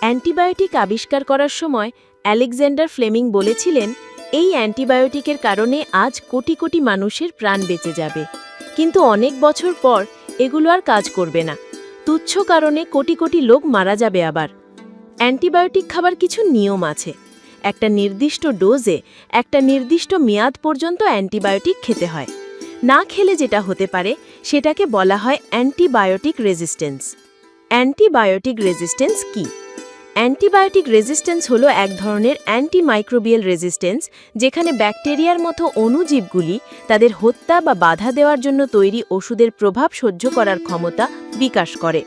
Antibiotic আবিষ্কার করার সময় অ্যালেকজান্ডার ফ্লেমিং বলেছিলেন, এই অ্যান্টিবায়োটিকের কারণে আজ কোটি কোটি মানুষের প্রাণ বেঁচে যাবে। কিন্তু অনেক বছর পর এগুলো আর কাজ করবে না। তুচ্ছ কারণে কোটি কোটি লোক মারা যাবে আবার। অ্যান্টিবায়োটিক খাবার কিছু নিয়ম আছে। একটা নির্দিষ্ট ডোজে একটা নির্দিষ্ট মেয়াদ পর্যন্ত অ্যান্টিবায়োটিক খেতে হয়। না খেলে যেটা হতে পারে, সেটাকে বলা হয় অ্যান্টিবায়োটিক রেজিস্ট্যান্স। অ্যান্টিবায়োটিক রেজিস্ট্যান্স কী? অ্যান্টিবায়োটিক রেজিস্ট্যান্স হলো এক ধরনের অ্যান্টিমাইক্রোবিয়াল রেজিস্ট্যান্স, যেখানে ব্যাকটেরিয়ার মতো অণুজীবগুলি তাদের হত্যা বা বাধা দেওয়ার জন্য তৈরি ওষুধের প্রভাব সহ্য করার ক্ষমতা বিকাশ করে।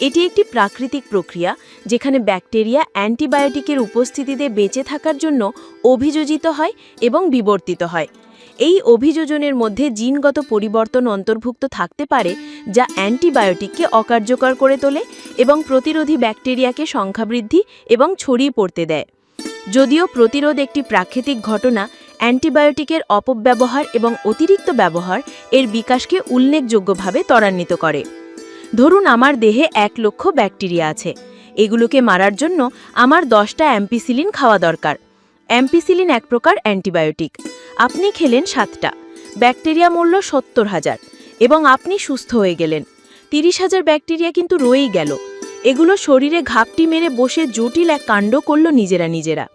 এটি একটি প্রাকৃতিক প্রক্রিয়া, যেখানে ব্যাকটেরিয়া অ্যান্টিবায়োটিকের উপস্থিতিতে বেঁচে থাকার জন্য অভিযোজিত হয় এবং বিবর্তিত হয়। এই অভিযোজনের মধ্যে জিনগত পরিবর্তন অন্তর্ভুক্ত থাকতে পারে, যা অ্যান্টিবায়োটিককে অকার্যকর করে তোলে এবং প্রতিরোধী ব্যাকটেরিয়াকে সংখ্যাবৃদ্ধি এবং ছড়িয়ে পড়তে দেয়। যদিও প্রতিরোধ একটি প্রাকৃতিক ঘটনা, অ্যান্টিবায়োটিকের অপব্যবহার এবং অতিরিক্ত ব্যবহার এর বিকাশকে উল্লেখযোগ্যভাবে ত্বরান্বিত করে। ধরুন আমার দেহে এক লক্ষ ব্যাকটেরিয়া আছে। এগুলোকে মারার জন্য আমার দশটা অ্যাম্পিসিলিন খাওয়া দরকার। অ্যাম্পিসিলিন এক প্রকার অ্যান্টিবায়োটিক। আপনি খেলেন সাতটা। ব্যাকটেরিয়া মূল্য সত্তর হাজার। এবং আপনি সুস্থ হয়ে গেলেন। তিরিশ হাজার ব্যাকটেরিয়া কিন্তু রয়েই গেল। এগুলো শরীরে ঘাপটি মেরে বসে জটিল এক কাণ্ড করল নিজেরা নিজেরা।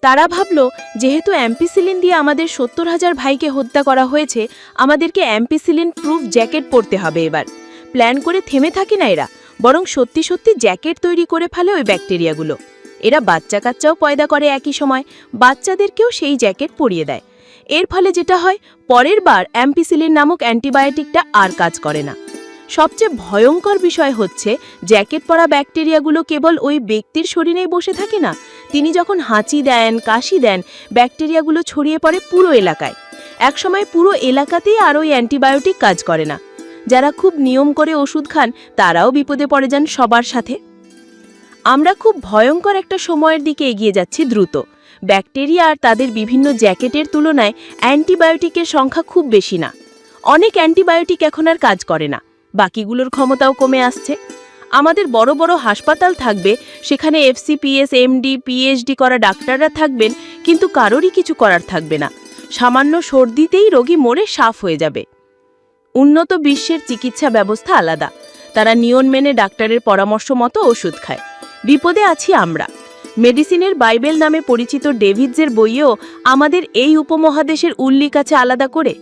তারা ভাবল, যেহেতু অ্যাম্পিসিলিন দিয়ে আমাদের সত্তর হাজার ভাইকে হত্যা করা হয়েছে, আমাদেরকে অ্যাম্পিসিলিন প্রুফ জ্যাকেট পরতে হবে এবার। প্ল্যান করে থেমে থাকে না এরা। বরং সত্যি সত্যি জ্যাকেট তৈরি করে ফেলে ওই ব্যাকটেরিয়াগুলো। এরা বাচ্চা কাচ্চাও পয়দা করে একই সময়। বাচ্চাদেরকেও সেই জ্যাকেট পরিয়ে দেয়। এর ফলে যেটা হয়, পরের বার অ্যাম্পিসিলিন নামক অ্যান্টিবায়োটিকটা আর কাজ করে না। সবচেয়ে ভয়ঙ্কর বিষয় হচ্ছে, জ্যাকেট পরা ব্যাকটেরিয়াগুলো কেবল ওই ব্যক্তির শরীরেই বসে থাকে না। তিনি যখন হাঁচি দেন, কাশি দেন, ব্যাকটেরিয়াগুলো ছড়িয়ে পড়ে পুরো এলাকায়। একসময় পুরো এলাকাতেই আর ওই অ্যান্টিবায়োটিক কাজ করে না। যারা খুব নিয়ম করে ওষুধ খান, তারাও বিপদে পড়ে যান সবার সাথে। আমরা খুব ভয়ঙ্কর একটা সময়ের দিকে এগিয়ে যাচ্ছি দ্রুত। ব্যাকটেরিয়া আর তাদের বিভিন্ন জ্যাকেটের তুলনায় অ্যান্টিবায়োটিকের সংখ্যা খুব বেশি না। অনেক অ্যান্টিবায়োটিক এখন আর কাজ করে না। বাকিগুলোর ক্ষমতাও কমে আসছে। আমাদের বড় বড় হাসপাতাল থাকবে, সেখানে এফসিপিএস, এমডি, পিএইচডি করা ডাক্তাররা থাকবেন, কিন্তু কারোরই কিছু করার থাকবে না। সামান্য সর্দিতেই রোগী মরে সাফ হয়ে যাবে। উন্নত বিশ্বের চিকিৎসা ব্যবস্থা আলাদা। তারা নিয়ন মেনে ডাক্তারের পরামর্শ মতো ওষুধ খায়। বিপদে আছি আমরা। মেডিসিনের বাইবেল নামে পরিচিত ডেভিডসের বইয়েও আমাদের এই উপমহাদেশের উল্লিখ আছে আলাদা করে।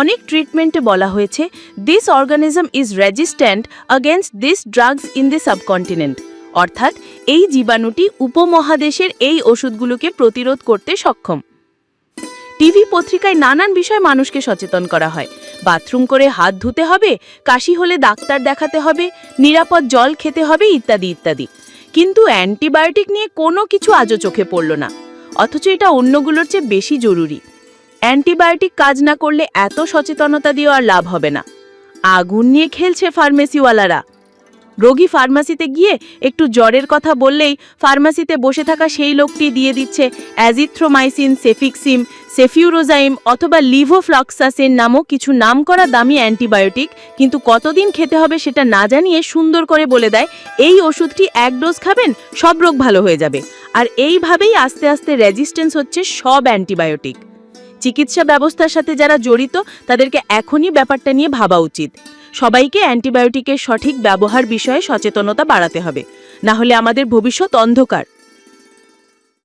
অনেক ট্রিটমেন্টে বলা হয়েছে this organism is resistant against this drugs in the subcontinent অর্থাৎ, এই জীবাণুটি উপমহাদেশের এই ওষুধগুলোকে প্রতিরোধ করতে সক্ষম। টিভি পত্রিকায় নানান বিষয় মানুষকে সচেতন করা হয়। বাথরুম করে হাত ধুতে হবে, কাশি হলে ডাক্তার দেখাতে হবে, নিরাপদ জল খেতে হবে ইত্যাদি ইত্যাদি। কিন্তু অ্যান্টিবায়োটিক নিয়ে কোনো কিছু আজও চোখে পড়ল না। অথচ এটা অন্যগুলোর চেয়ে বেশি জরুরি। অ্যান্টিবায়োটিক কাজ না করলে এত সচেতনতা দিয়েও আর লাভ হবে না। আগুন নিয়ে খেলছে ফার্মেসিওয়ালারা। রোগী ফার্মাসিতে গিয়ে একটু জ্বরের কথা বললেই ফার্মাসিতে বসে থাকা সেই লোকটি দিয়ে দিচ্ছে অ্যাজিথ্রোমাইসিন, সেফিক্সিম, সেফিউরোজাইম অথবা লিভোফ্লক্সাসের নামক কিছু নামকরা দামি অ্যান্টিবায়োটিক। কিন্তু কতদিন খেতে হবে সেটা না জানিয়ে সুন্দর করে বলে দেয়, এই ওষুধটি এক ডোজ খাবেন, সব রোগ ভালো হয়ে যাবে। আর এইভাবেই আস্তে আস্তে রেজিস্ট্যান্স হচ্ছে সব অ্যান্টিবায়োটিক। চিকিৎসা ব্যবস্থার সাথে যারা জড়িত, তাদেরকে এখনই ব্যাপারটা নিয়ে ভাবা উচিত। সবাইকে অ্যান্টিবায়োটিকের সঠিক ব্যবহার বিষয়ে সচেতনতা বাড়াতে হবে। না হলে আমাদের ভবিষ্যৎ অন্ধকার।